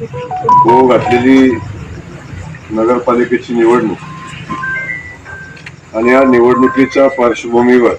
तो घातलेली नगरपालिकेची निवडणूक. आणि या निवडणुकीच्या पार्श्वभूमीवर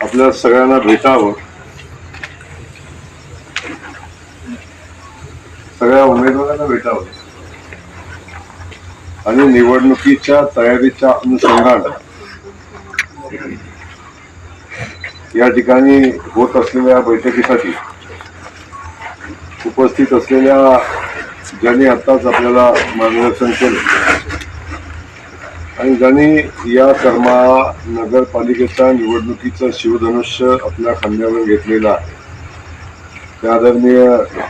आपल्या सगळ्यांना भेटावं सगळ्या उमेदवारांना भेटावं. आणि निवडणुकीच्या तयारीच्या अनुषंगानं या ठिकाणी होत असलेल्या बैठकीसाठी उपस्थित असलेल्या ज्यांनी आत्ताच आपल्याला मार्गदर्शन केलं. आणि ज्यांनी या कर्मा नगरपालिकेच्या निवडणुकीचं शिवधनुष्य आपल्या खांद्यावर घेतलेलं आहे त्या आदरणीय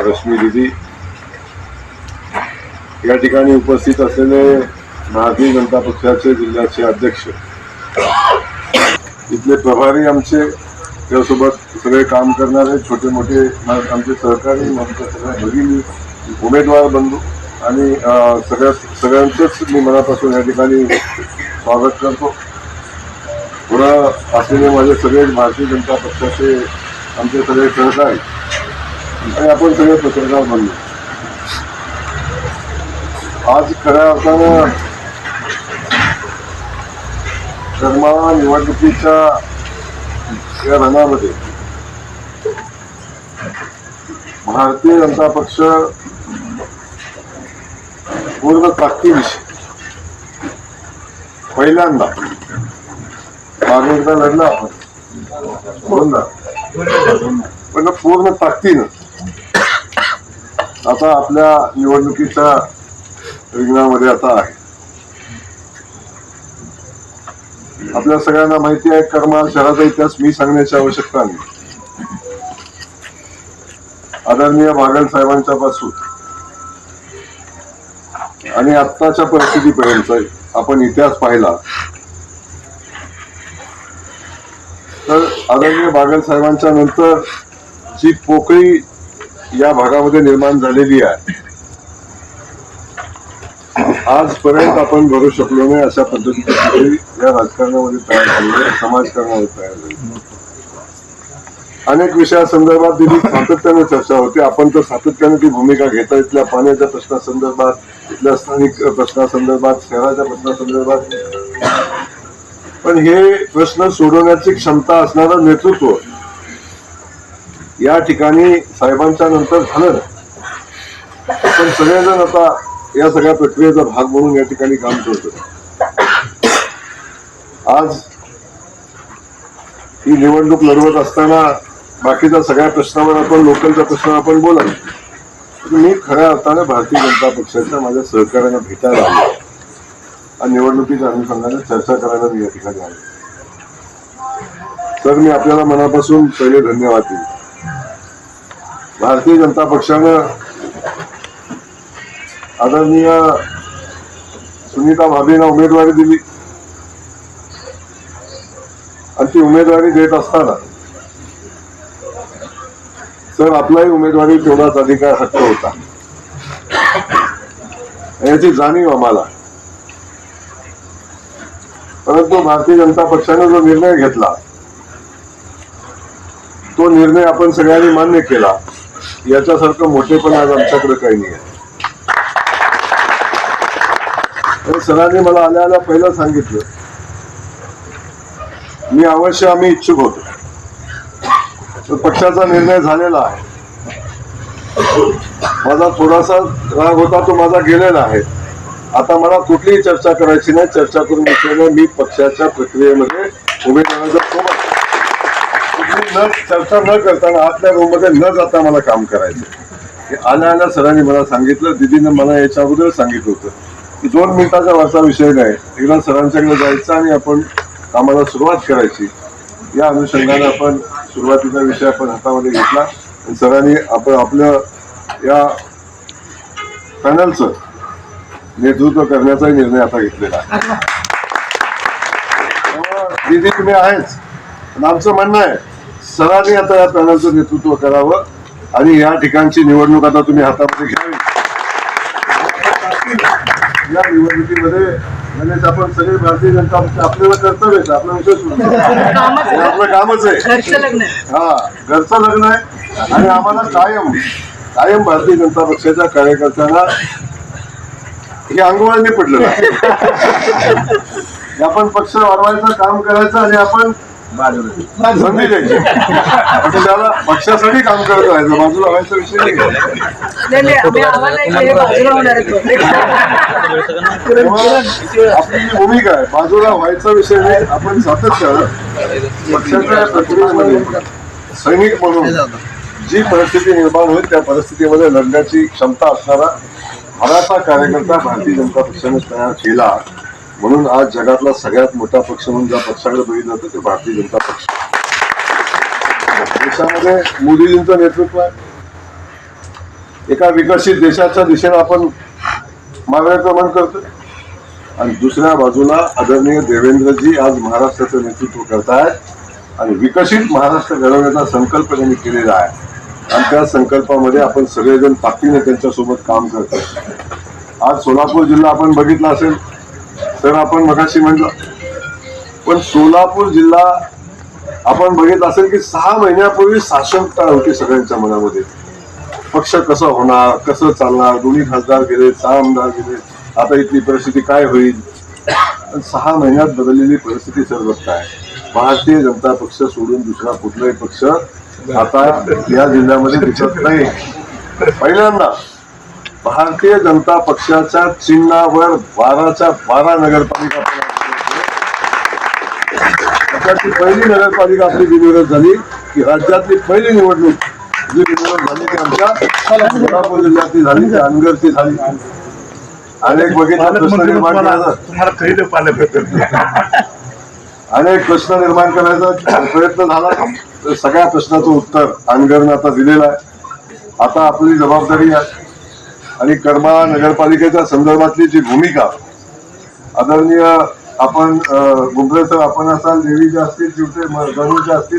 रश्मी दिदी या ठिकाणी उपस्थित असलेले भारतीय जनता पक्षाचे जिल्ह्याचे अध्यक्ष इथले प्रभारी आमचे त्यासोबत सगळे काम करणारे छोटे मोठे आमचे सहकारी आमच्या सगळ्या भगिनी उमेदवार बंधू आणि सगळ्या सगळ्यांचंच मी मनापासून या ठिकाणी स्वागत करतो. पुढं असलेले माझे सगळे भारतीय जनता पक्षाचे आमचे सगळे सहकारी आणि आपण सगळे पत्रकार बनलो. आज खऱ्या अर्थानं कर्मा निवडणुकीच्या या रणामध्ये भारतीय जनता पक्ष पूर्ण ताकदीविषयी पहिल्यांदा मागे एकदा लढला आपण. दोनदा पण पूर्ण ताकदीनं आता आपल्या निवडणुकीच्या रिंगणामध्ये आता आहे. आपल्या सगळ्यांना माहिती आहे करमाळ शहराचा इतिहास मी सांगण्याची आवश्यकता नाही. आदरणीय बागल साहेबांच्या पासून. आणि आत्ताच्या परिस्थितीपर्यंत आपण इतिहास पाहिला. तर आदरणीय बागल साहेबांच्या नंतर जी पोकळी या भागामध्ये निर्माण झालेली आहे आजपर्यंत आपण भरू शकलो नाही अशा पद्धतीची या राजकारणामध्ये तयार झालेली समाजकारणामध्ये तयार झाली अनेक विषयासंदर्भात दिली. सातत्याने चर्चा होते. आपण तर सातत्याने ती भूमिका घेता इथल्या पाण्याच्या प्रश्नासंदर्भात इथल्या स्थानिक प्रश्नासंदर्भात शहराच्या प्रश्नासंदर्भात. पण हे प्रश्न सोडवण्याची क्षमता असणारं नेतृत्व या ठिकाणी साहेबांच्या नंतर झालं. पण सगळेजण आता या सगळ्या प्रक्रियेचा भाग म्हणून या ठिकाणी काम करतो आज ही निवडणूक लढवत असताना बाकीच्या सगळ्या प्रश्नावर आपण लोकलच्या प्रश्नावर आपण बोलाल मी खऱ्या अर्थाने भारतीय जनता पक्षाच्या माझ्या सहकार्यांना भेटायला आलो. आणि निवडणुकीच्या अनुषंगाने चर्चा करायला मी या ठिकाणी आलो. तर मी आपल्याला मनापासून पहिले धन्यवाद देईन. भारतीय जनता पक्षानं आदरणीय सुनीता भाभेंना उमेदवारी दिली. आणि ती उमेदवारी देत असताना सर आपलाही उमेदवारी तेवढाच अधिकार हक्क होता. याची जाणीव आम्हाला. परंतु भारतीय जनता पक्षाने जो निर्णय घेतला तो निर्णय आपण सगळ्यांनी मान्य केला. याच्यासारखं मोठेपण आज आमच्याकडे काही नाही आहे. तर सरांनी मला आल्या आल्या पहिलं सांगितलं मी अवश्य आम्ही इच्छुक होतो. तर पक्षाचा निर्णय झालेला आहे. माझा थोडासा राग होता तो माझा गेलेला आहे. आता मला कुठलीही चर्चा करायची नाही. चर्चा करून घेतल्याने मी पक्षाच्या प्रक्रियेमध्ये उमेदवाराच्या सोबत. कुठली न चर्चा न करताना आतल्या रूममध्ये न जाता मला काम करायचं. हे आल्या आल्या सरांनी मला सांगितलं. दिदीनं मला याच्या अगोदर सांगितलं होतं की दोन मिनिटाचा वरचा विषय नाही. एकदा सरांच्याकडे जायचा आणि आपण कामाला सुरुवात करायची. या अनुषंगाने आपण सुरुवातीचा विषय आपण हातामध्ये घेतला. आणि सरांनी आपण आपलं या पॅनलचं नेतृत्व करण्याचाही निर्णय आता घेतलेला आहे. दिदी तुम्ही आहेच. पण आमचं म्हणणं आहे सरांनी आता या पॅनलचं नेतृत्व करावं आणि या ठिकाणची निवडणूक आता तुम्ही हातामध्ये घ्यावी. या निवडणुकीमध्ये गणेश आपण सगळे भारतीय जनता पक्ष आपल्याला कर्तव्य आहे आपला. हे आपलं कामच आहे घरचं लग्न आहे. हा घरचं लग्न आहे आणि आम्हाला कायम कायम भारतीय जनता पक्षाच्या कार्यकर्त्यांना हे अंगवळणी पडलं आपण पक्ष वाढवायचं काम करायचं आणि आपण संधी द्यायची पक्षाला पक्षासाठी काम करत राहायचं बाजूला व्हायचा विषय नाही. आपली जी भूमिका आहे बाजूला व्हायचा विषय नाही आपण सातत्यानं पक्षाच्या प्रक्रियेमध्ये सैनिक म्हणून जी परिस्थिती निर्माण होईल त्या परिस्थितीमध्ये लढण्याची क्षमता असणारा बराचसा कार्यकर्ता भारतीय जनता पक्षाने तयार केला. म्हणून आज जगातला सगळ्यात मोठा पक्ष म्हणून ज्या पक्षाकडे बघितलं जातं ते भारतीय जनता पक्ष. देशामध्ये मोदीजींचं नेतृत्व आहे. एका विकसित देशाच्या दिशेने आपण मार्गक्रमण करतोय. आणि दुसऱ्या बाजूला आदरणीय देवेंद्रजी आज महाराष्ट्राचं नेतृत्व करतायत आणि विकसित महाराष्ट्र घडवण्याचा संकल्प त्यांनी केलेला आहे. आणि त्या संकल्पामध्ये आपण सगळेजण ताकदीने त्यांच्यासोबत काम करतो आज सोलापूर जिल्हा आपण बघितला असेल तर आपण मगाशी म्हटलं पण सोलापूर जिल्हा आपण बघितलं असेल की सहा महिन्यापूर्वी साशंकता होती सगळ्यांच्या मनामध्ये. पक्ष कसं होणार कसं चालणार दोन्ही खासदार गेले सहा आमदार गेले आता इथली परिस्थिती काय होईल? सहा महिन्यात बदललेली परिस्थिती सर्वत्र आहे. भारतीय जनता पक्ष सोडून दुसरा कुठलाही पक्ष आता या जिल्ह्यामध्ये दिसत नाही. पहिल्यांदा भारतीय जनता पक्षाच्या चिन्हावर बाराच्या बारा नगरपालिका राज्यातली पहिली नगरपालिका आपली बिनविरोध झाली की राज्यातली पहिली निवडणूक जी बिनविरोध झाली ती आमच्या सोलापूर जिल्ह्यातली झाली ती अनगरची झाली अनेक बघितलं निर्माण अनेक प्रश्न निर्माण करायचा प्रयत्न झाला. तर सगळ्या प्रश्नाचं उत्तर अनगरनं आता दिलेलं आहे. आता आपली जबाबदारी आहे आणि कर्मा नगरपालिकेच्या संदर्भातली जी भूमिका आदरणीय आपण गुंबरे सर आपण असाल देवीचे असतील चिवटे जे असतील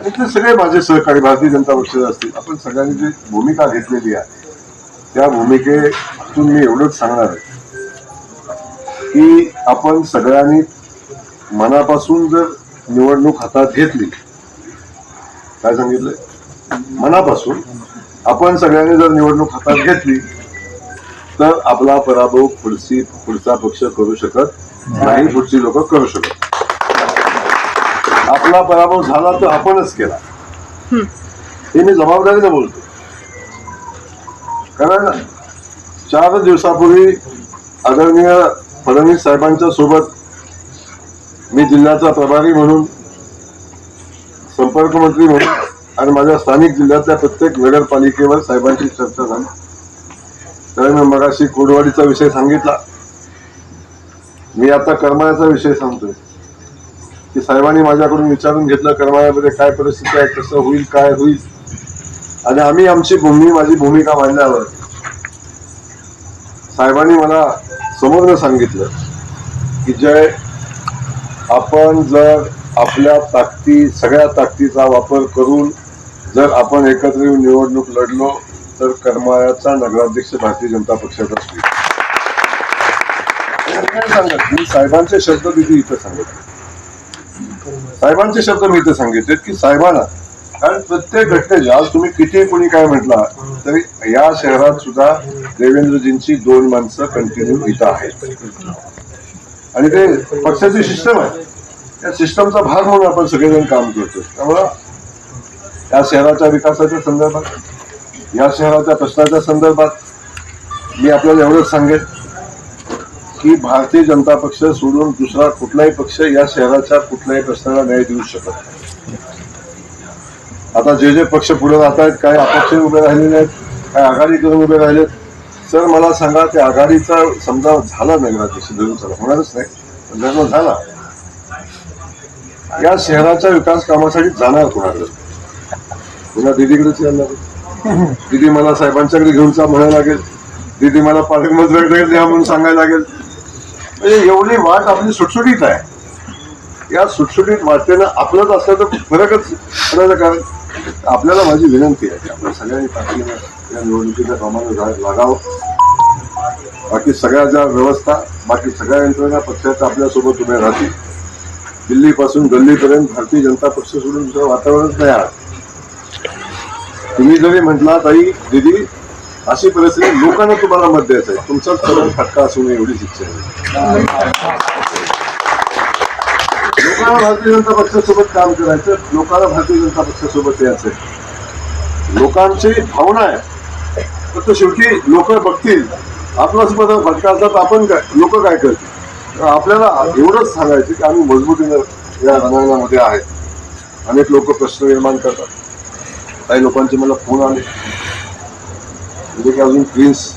आणि ते सगळे माझे सहकारी भारतीय जनता पक्षाचे असतील. आपण सगळ्यांनी जी भूमिका घेतलेली आहे त्या भूमिकेतून मी एवढंच सांगणार आहे की आपण सगळ्यांनी मनापासून जर निवडणूक हातात घेतली काय सांगितलंय? मनापासून. आपण सगळ्यांनी जर निवडणूक हातात घेतली तर आपला पराभव पुढची पुढचा पक्ष करू शकत नाही पुढची लोक करू शकत आपला पराभव झाला तर आपणच केला. हे. मी जबाबदारीने बोलतो. कारण चार दिवसापूर्वी आदरणीय फडणवीस साहेबांच्या सोबत मी जिल्ह्याचा प्रभारी म्हणून संपर्क मंत्री म्हणून आणि माझ्या स्थानिक जिल्ह्यातल्या प्रत्येक नगरपालिकेवर साहेबांची चर्चा झाली. तर मी मगाशी कुडवाडीचा विषय सांगितला. मी आता करमाळ्याचा विषय सांगतोय. की साहेबांनी माझ्याकडून विचारून घेतलं करमाळ्यामध्ये काय परिस्थिती आहे कसं होईल काय होईल. आणि आम्ही आमची भूमी माझी भूमिका मांडल्यावर साहेबांनी मला समोरनं सांगितलं की जय आपण जर आपल्या ताकदी सगळ्या ताकदीचा वापर करून जर आपण एकत्र येऊन निवडणूक लढलो तर करमाळ्याचा नगराध्यक्ष भारतीय जनता पक्षाचा सांगत? मी साहेबांचे शब्द तिथे इथं सांगितले साहेबांचे शब्द मी इथं सांगितले की साहेबांना कारण प्रत्येक घटनेचे आज तुम्ही किती कोणी काय म्हटला तरी या शहरात सुद्धा देवेंद्रजींची दोन माणसं कंटिन्यू इथं आहेत. आणि ते पक्षाची सिस्टम आहे. त्या सिस्टमचा भाग म्हणून आपण सगळेजण काम करतो त्यामुळं या शहराच्या विकासाच्या संदर्भात या शहराच्या प्रश्नाच्या संदर्भात मी आपल्याला एवढंच सांगेन की भारतीय जनता पक्ष सोडून दुसरा कुठलाही पक्ष या शहराच्या कुठल्याही प्रश्नाला न्याय देऊ शकत नाही. आता जे जे पक्ष पुढे जात आहेत काय अपक्ष उभे राहिलेले आहेत काय आघाडी करून उभे राहिलेत. सर मला सांगा ते आघाडीचा समजा झाला नगराध्यक्ष धरून चला. होणारच नाही. जन्म झाला. या शहराच्या विकास कामासाठी जाणार कोणाकडे? पुन्हा दिदीकडेच यायला लागेल दिदी मला साहेबांच्याकडे घेऊन जा म्हणायला लागेल. दिदी मला पालकमंत्र्याकडे द्या म्हणून सांगायला लागेल. म्हणजे एवढी वाट आपली सुटसुटीत आहे. या सुटसुटीत वाटेनं आपलंच असलं तर फरकच करायचं कारण आपल्याला माझी विनंती आहे की आपण सगळ्यांनी ताकदीनं या निवडणुकीच्या कामाला लागावं. बाकी सगळ्या ज्या व्यवस्था बाकी सगळ्या यंत्रणा पक्षाच्या आपल्यासोबत उभ्या राहतील. दिल्लीपासून गल्लीपर्यंत भारतीय जनता पक्ष सोडून दुसरं वातावरणच नाही आहे तुम्ही जरी म्हटला ताई दिदी अशी परिस्थिती लोकांना तुम्हाला मत द्यायचं आहे. तुमचाच तरुण फटका असू नये एवढीच इच्छा आहे. लोकांना भारतीय जनता पक्षासोबत काम करायचं लोकांना भारतीय जनता पक्षासोबत यायचंय लोकांची भावना आहे. फक्त शेवटी लोक बघतील. आपलाच बदल फटका असला तर आपण काय लोक काय करतील? तर आपल्याला एवढंच सांगायचं की आम्ही मजबूतीनं या रणांगणामध्ये आहेत अनेक लोक प्रश्न निर्माण करतात. काही लोकांचे मला फोन आले. म्हणजे की अजून प्रिन्स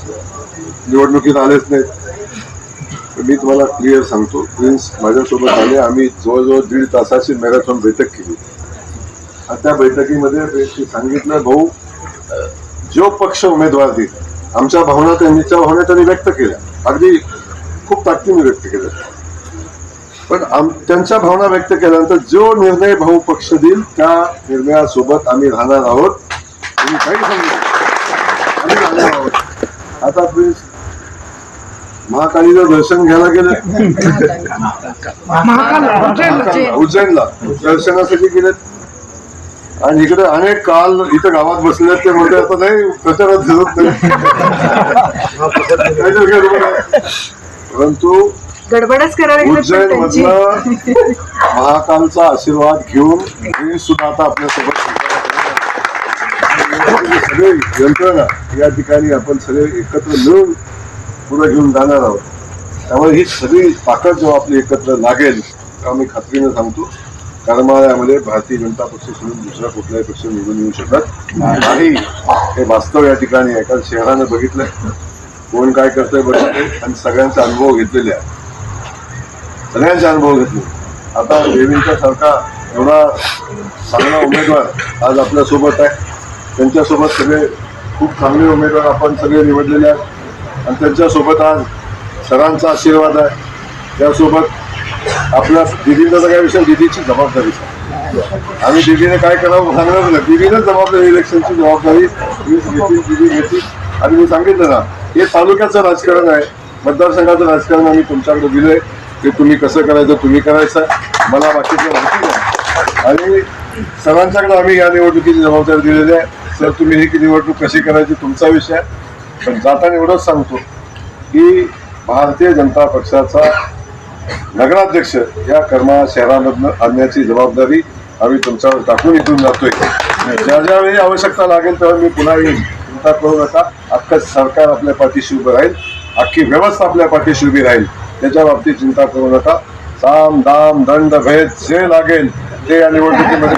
निवडणुकीत आलेच नाहीत. मी तुम्हाला क्लिअर सांगतो. प्रिन्स माझ्यासोबत आले. आम्ही जवळजवळ दीड तासाची मॅरेथॉन बैठक केली. त्या बैठकीमध्ये सांगितलं भाऊ जो पक्ष उमेदवार देईल आमच्या भावना त्यांच्या भावना त्यांनी व्यक्त केल्या. अगदी खूप ताकदीने व्यक्त केल्या. पण आम त्यांच्या भावना व्यक्त केल्यानंतर जो निर्णय भाऊ पक्ष देईल त्या निर्णयासोबत आम्ही राहणार आहोत. तुम्ही काही नका. आम्ही राहणार आहोत. आता प्लीज महाकालीचं दर्शन घ्यायला गेले. उज्जैनला. दर्शनासाठी गेलेत. आणि इकडे अनेक काल इथं गावात बसले ते म्हणते आता नाही प्रचारात दिसत नाही. परंतु गडबडच करायला उज्जैन महाकालचा आशीर्वाद घेऊन मी सुद्धा आता आपल्यासोबत सगळे यंत्रणा या ठिकाणी आपण सगळे एकत्र मिळून पुढे घेऊन जाणार आहोत. त्यामुळे ही सगळी ताकद जेव्हा आपली एकत्र लागेल तेव्हा मी खात्रीनं सांगतो. करमाळ्यामध्ये भारतीय जनता पक्ष सोडून दुसरा कुठलाही पक्ष निवडून येऊ शकत नाही. हे वास्तव या ठिकाणी आहे कारण शहरानं बघितलंय. कोण काय करतंय बघितलंय आणि सगळ्यांचा अनुभव घेतलेले आहे. सगळ्यांचे अनुभव घेतले. आता देवींचा सारखा एवढा चांगला उमेदवार आज आपल्यासोबत आहे. त्यांच्यासोबत सगळे खूप चांगले उमेदवार आपण सगळे निवडलेले आहेत. आणि त्यांच्यासोबत आज सरांचा आशीर्वाद आहे. त्यासोबत आपल्या दिदीचा सगळ्या विषय दिदीची जबाबदारी. आम्ही दिदीने काय करावं सांगणार नाही. दिदीने जबाबदारी इलेक्शनची जबाबदारी. दिदी घेतली. आणि मी सांगितलं ना हे तालुक्याचं राजकारण आहे. मतदारसंघाचं राजकारण आम्ही तुमच्याकडे दिलंय. ते तुम्ही कसं करायचं तुम्ही करायचं मला बाकीचं माहिती नाही आणि सर्वांच्याकडे आम्ही या निवडणुकीची जबाबदारी दिलेली आहे. सर तुम्ही ही निवडणूक कशी करायची तुमचा विषय आहे. पण जाताना एवढंच सांगतो की भारतीय जनता पक्षाचा नगराध्यक्ष या कर्मा शहरामधनं आणण्याची जबाबदारी आम्ही तुमच्यावर टाकून इथून जातोय. ज्या ज्यावेळी आवश्यकता लागेल तेव्हा मी पुन्हा येईन. चिंता करू नका. अख्खं सरकार आपल्या पाठीशी उभं राहील. अख्खी व्यवस्था आपल्या पाठीशी उभी राहील. त्याच्या बाबतीत चिंता करू नका. साम दाम दंड भेद जे लागेल ते या निवडणुकीमध्ये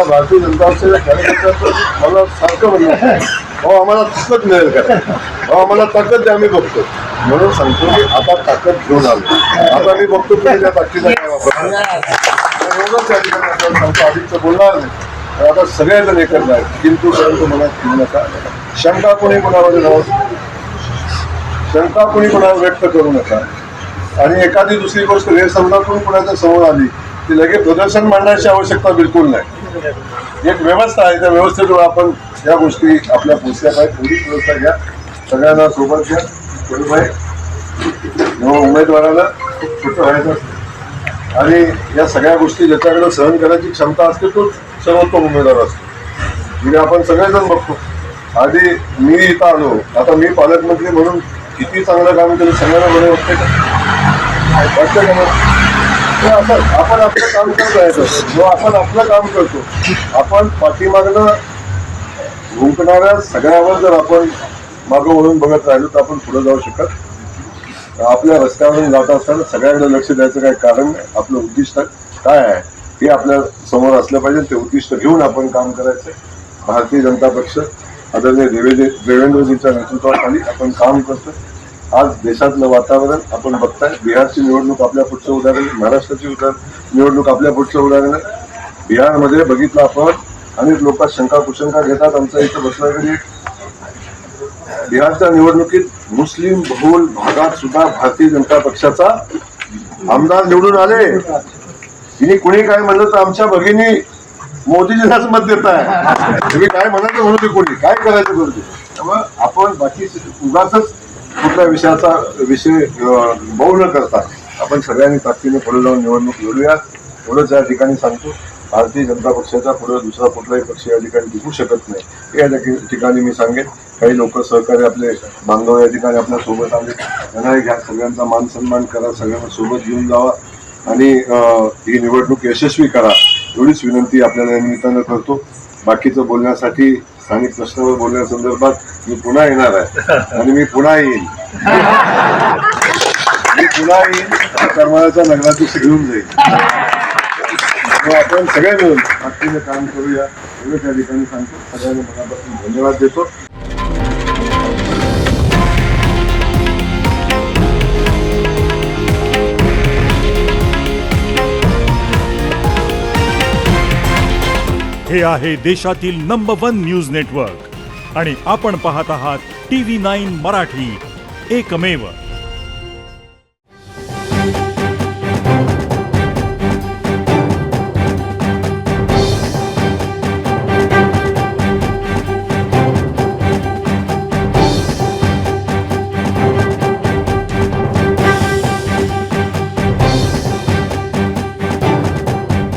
भारतीय जनता पक्षाच्या कार्यकर्त्यांचं मला सारखं म्हणणं हो आम्हाला ताकद मिळेल का हो आम्हाला ताकद द्या आम्ही बघतो. म्हणून सांगतो की आता ताकद घेऊन आलो. आता मी बघतो त्या ताकदीचा काय वापर. एवढंच या ठिकाणी सांगतो अधिकचं बोलणार नाही. तर आता सगळेजण एकत्र आहेत किंतु परंतु मला घेऊ नका. शंका कोणी कोणामध्ये राहू शंका कोणी कोणावर व्यक्त करू नका. आणि एखादी दुसरी गोष्ट गैरसमजा करून कोणाच्या समोर आली ती लगेच प्रदर्शन मांडण्याची आवश्यकता बिलकुल नाही. एक व्यवस्था आहे त्या व्यवस्थेजवळ आपण या गोष्टी आपल्या पोचल्या पाहिजे पोलीस व्यवस्था घ्या. सगळ्यांना सोबत घ्या. उमेदवाराला खूप छोटं व्हायचं असतं. आणि या सगळ्या गोष्टी ज्याच्याकडे सहन करायची क्षमता असते तोच सर्वोत्तम उमेदवार असतो. म्हणजे आपण सगळेजण बघतो. आधी मी इथं आलो. आता मी पालकमंत्री म्हणून किती चांगलं काम केलं सगळ्यांना बरं वाटतं का? वाटतं का मग? असं आपण आपलं काम करत राहायचं. जो आपण आपलं काम करतो आपण पाठीमागनं गुंकणाऱ्या सगळ्यावर जर आपण मागं वळून बघत राहिलो तर आपण पुढे जाऊ शकत. आपल्या रस्त्यावरून जात असताना सगळ्यांकडे लक्ष द्यायचं काही कारण नाही. आपलं उद्दिष्ट काय आहे? हे आपल्यासमोर असलं पाहिजे. ते उद्दिष्ट घेऊन आपण काम करायचं. भारतीय जनता पक्ष आदरणीय देवेंद्र देवेंद्रजीच्या नेतृत्वाखाली आपण काम करतो आज देशातलं वातावरण आपण बघताय. बिहारची निवडणूक आपल्या पुढचं उदाहरण आहे, महाराष्ट्राची उदाहरण निवडणूक आपल्या पुढचं उदाहरण आहे. बिहारमध्ये बघितलं आपण. अनेक लोक शंका कुशंका घेतात. आमच्या इथं बसण्याकडे बिहारच्या निवडणुकीत मुस्लिम बहुल भागात सुद्धा भारतीय जनता पक्षाचा आमदार निवडून आले. तिने कुणी काय म्हणलं तर आमच्या भगिनी मोदीजीलाच मत देत आहे. तुम्ही काय म्हणायचं म्हणू ते कोणी? काय करायचं करू दे? आपण बाकी उगाच कुठल्या विषयाचा विषय बहु न करता आपण सगळ्यांनी ताकदीने पुढे जाऊन निवडणूक लढूया. एवढंच या ठिकाणी सांगतो भारतीय जनता पक्षाचा पुढे दुसरा कुठलाही पक्ष या ठिकाणी टिकू शकत नाही. हे या ठिकाणी मी सांगेन काही लोक सहकारी आपले बांधव या ठिकाणी आपल्यासोबत आले. त्यांनाही घ्या सगळ्यांचा मान सन्मान करा सगळ्यांना सोबत घेऊन जावा. आणि ही निवडणूक यशस्वी करा एवढीच विनंती आपल्याला या निमित्तानं करतो. बाकीचं बोलण्यासाठी स्थानिक प्रश्नावर बोलण्यासंदर्भात मी पुन्हा येणार आहे. आणि मी पुन्हा येईन. मी पुन्हा येईन करमाळ्याचा नगराध्यक्ष घेऊन जाईल मग आपण सगळे मिळून ताकदीने काम करूया. एवढं त्या ठिकाणी सांगतो. सगळ्यांना मनापासून धन्यवाद देतो. हे आहे देशातील नंबर वन न्यूज नेटवर्क आणि आपण पाहत आहात टी व्ही नाईन मराठी. एकमेव